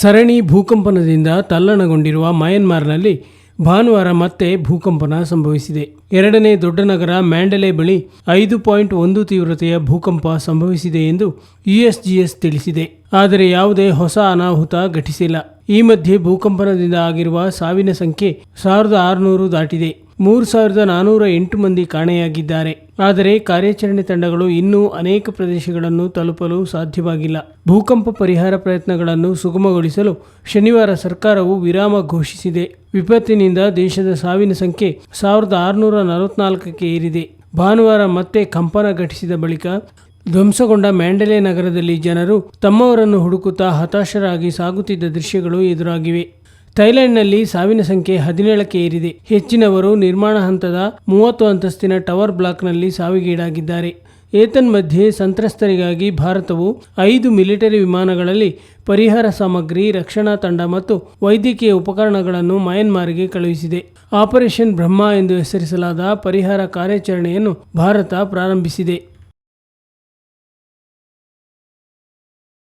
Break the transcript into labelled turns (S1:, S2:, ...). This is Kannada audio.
S1: ಸರಣಿ ಭೂಕಂಪನದಿಂದ ತಲ್ಲಣಗೊಂಡಿರುವ ಮಯನ್ಮಾರ್ನಲ್ಲಿ ಭಾನುವಾರ ಮತ್ತೆ ಭೂಕಂಪನ ಸಂಭವಿಸಿದೆ. ಎರಡನೇ ದೊಡ್ಡ ನಗರ ಮ್ಯಾಂಡಲೆ ಬಳಿ ಐದು ಪಾಯಿಂಟ್ ಒಂದು ತೀವ್ರತೆಯ ಭೂಕಂಪ ಸಂಭವಿಸಿದೆ ಎಂದು ಯುಎಸ್ಜಿಎಸ್ ತಿಳಿಸಿದೆ. ಆದರೆ ಯಾವುದೇ ಹೊಸ ಅನಾಹುತ ಘಟಿಸಿಲ್ಲ. ಈ ಮಧ್ಯೆ ಭೂಕಂಪನದಿಂದ ಆಗಿರುವ ಸಾವಿನ ಸಂಖ್ಯೆ ಸಾವಿರದ ಆರುನೂರು ದಾಟಿದೆ. ಮೂರು ಸಾವಿರದ ನಾನೂರ ಎಂಟು ಮಂದಿ ಕಾಣೆಯಾಗಿದ್ದಾರೆ. ಆದರೆ ಕಾರ್ಯಾಚರಣೆ ತಂಡಗಳು ಇನ್ನೂ ಅನೇಕ ಪ್ರದೇಶಗಳನ್ನು ತಲುಪಲು ಸಾಧ್ಯವಾಗಿಲ್ಲ. ಭೂಕಂಪ ಪರಿಹಾರ ಪ್ರಯತ್ನಗಳನ್ನು ಸುಗಮಗೊಳಿಸಲು ಶನಿವಾರ ಸರ್ಕಾರವು ವಿರಾಮ ಘೋಷಿಸಿದೆ. ವಿಪತ್ತಿನಿಂದ ದೇಶದ ಸಾವಿನ ಸಂಖ್ಯೆ ಸಾವಿರದ ಆರುನೂರ ನಲವತ್ನಾಲ್ಕಕ್ಕೆ ಏರಿದೆ. ಭಾನುವಾರ ಮತ್ತೆ ಕಂಪನ ಘಟಿಸಿದ ಬಳಿಕ ಧ್ವಂಸಗೊಂಡ ಮ್ಯಾಂಡಲೆ ನಗರದಲ್ಲಿ ಜನರು ತಮ್ಮವರನ್ನು ಹುಡುಕುತ್ತಾ ಹತಾಶರಾಗಿ ಸಾಗುತ್ತಿದ್ದ ದೃಶ್ಯಗಳು ಎದುರಾಗಿವೆ. ಥೈಲ್ಯಾಂಡ್ನಲ್ಲಿ ಸಾವಿನ ಸಂಖ್ಯೆ ಹದಿನೇಳಕ್ಕೆ ಏರಿದೆ. ಹೆಚ್ಚಿನವರು ನಿರ್ಮಾಣ ಹಂತದ ಮೂವತ್ತು ಅಂತಸ್ತಿನ ಟವರ್ ಬ್ಲಾಕ್ನಲ್ಲಿ ಸಾವಿಗೀಡಾಗಿದ್ದಾರೆ. ಏತನ್ಮಧ್ಯೆ ಸಂತ್ರಸ್ತರಿಗಾಗಿ ಭಾರತವು ಐದು ಮಿಲಿಟರಿ ವಿಮಾನಗಳಲ್ಲಿ ಪರಿಹಾರ ಸಾಮಗ್ರಿ, ರಕ್ಷಣಾ ತಂಡ ಮತ್ತು ವೈದ್ಯಕೀಯ ಉಪಕರಣಗಳನ್ನು ಮಯನ್ಮಾರ್ಗೆ ಕಳುಹಿಸಿದೆ. ಆಪರೇಷನ್ ಬ್ರಹ್ಮ ಎಂದು ಹೆಸರಿಸಲಾದ ಪರಿಹಾರ ಕಾರ್ಯಾಚರಣೆಯನ್ನು ಭಾರತ ಪ್ರಾರಂಭಿಸಿದೆ.